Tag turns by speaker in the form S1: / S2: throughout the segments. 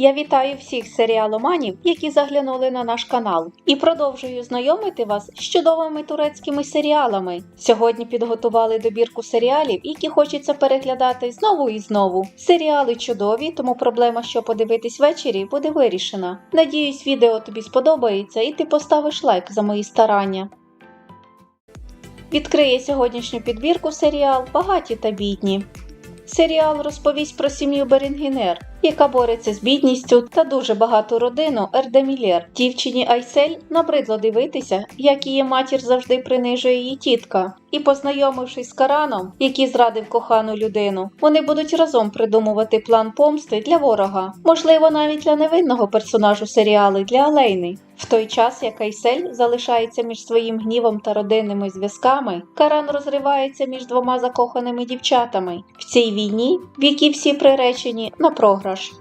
S1: Я вітаю всіх серіаломанів, які заглянули на наш канал, і продовжую знайомити вас з чудовими турецькими серіалами. Сьогодні підготували добірку серіалів, які хочеться переглядати знову і знову. Серіали чудові, тому проблема, що подивитись ввечері, буде вирішена. Надіюсь, відео тобі сподобається і ти поставиш лайк за мої старання. Відкриє сьогоднішню підбірку серіал Багаті та бідні. Серіал розповість про сім'ю Берінгенер, яка бореться з бідністю та дуже багату родину Ердемілєр. Дівчині Айсель набридло дивитися, як її матір завжди принижує її тітка. І познайомившись з Караном, який зрадив кохану людину, вони будуть разом придумувати план помсти для ворога, можливо, навіть для невинного персонажу серіалу для Алейни. В той час, як Айсель залишається між своїм гнівом та родинними зв'язками, Каран розривається між двома закоханими дівчатами в цій війні, в якій всі приречені на програш.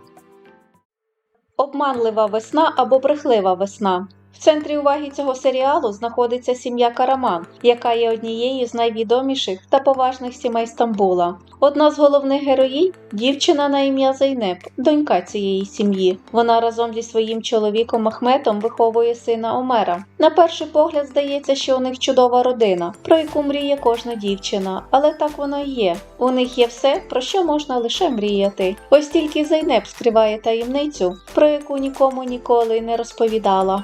S1: Обманлива весна або брехлива весна. В центрі уваги цього серіалу знаходиться сім'я Караман, яка є однією з найвідоміших та поважних сімей Стамбула. Одна з головних героїнь дівчина на ім'я Зайнеп, донька цієї сім'ї. Вона разом зі своїм чоловіком Ахметом виховує сина Омера. На перший погляд здається, що у них чудова родина, про яку мріє кожна дівчина, але так воно і є. У них є все, про що можна лише мріяти. Ось тільки Зайнеп скриває таємницю, про яку нікому ніколи не розповідала.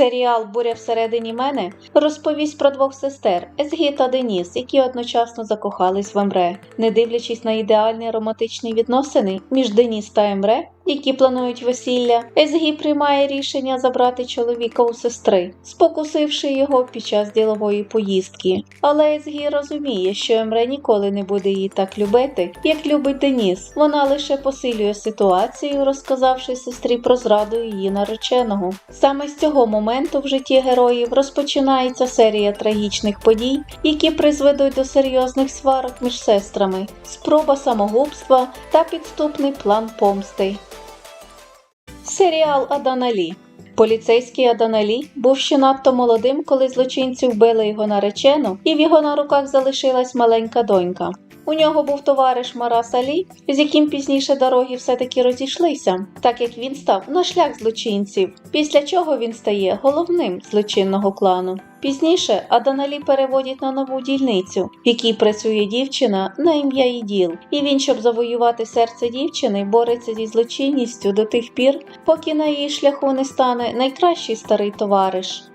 S1: Серіал Буря всередині мене розповість про двох сестер Езгі та Деніс, які одночасно закохались в Емре. Не дивлячись на ідеальні романтичні відносини між Деніс та Емре, які планують весілля, Езгі приймає рішення забрати чоловіка у сестри, спокусивши його під час ділової поїздки. Але Езгі розуміє, що Емре ніколи не буде її так любити, як любить Деніс. Вона лише посилює ситуацію, розказавши сестрі про зраду її нареченого. Саме з цього моменту в житті героїв розпочинається серія трагічних подій, які призведуть до серйозних сварок між сестрами, спроба самогубства та підступний план помсти. Серіал Аданалі Поліцейський Аданалі був ще надто молодим, коли злочинці вбили його наречену, і в його на руках залишилась маленька донька. У нього був товариш Марас Алі, з яким пізніше дороги все-таки розійшлися, так як він став на шлях злочинців, після чого він стає головним злочинного клану. Пізніше Аданалі переводять на нову дільницю, в якій працює дівчина на ім'я Іділ, і він, щоб завоювати серце дівчини, бореться зі злочинністю до тих пір, поки на її шляху не стане найкращий старий товариш.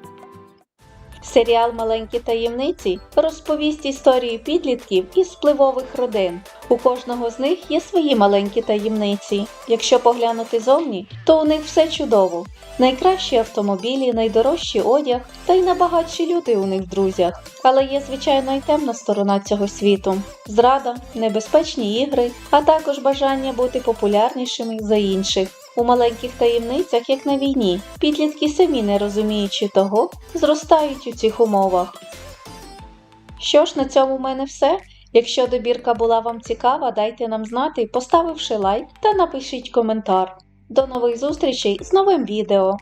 S1: Серіал Маленькі таємниці розповість історію підлітків із впливових родин. У кожного з них є свої маленькі таємниці. Якщо поглянути зовні, то у них все чудово. Найкращі автомобілі, найдорожчий одяг та й набагатші люди у них в друзях. Але є звичайно й темна сторона цього світу: зрада, небезпечні ігри, а також бажання бути популярнішими за інших. У маленьких таємницях, як на війні, підлітки самі не розуміючи того, зростають у цих умовах. Що ж, на цьому в мене все. Якщо добірка була вам цікава, дайте нам знати, поставивши лайк та напишіть коментар. До нових зустрічей з новим відео!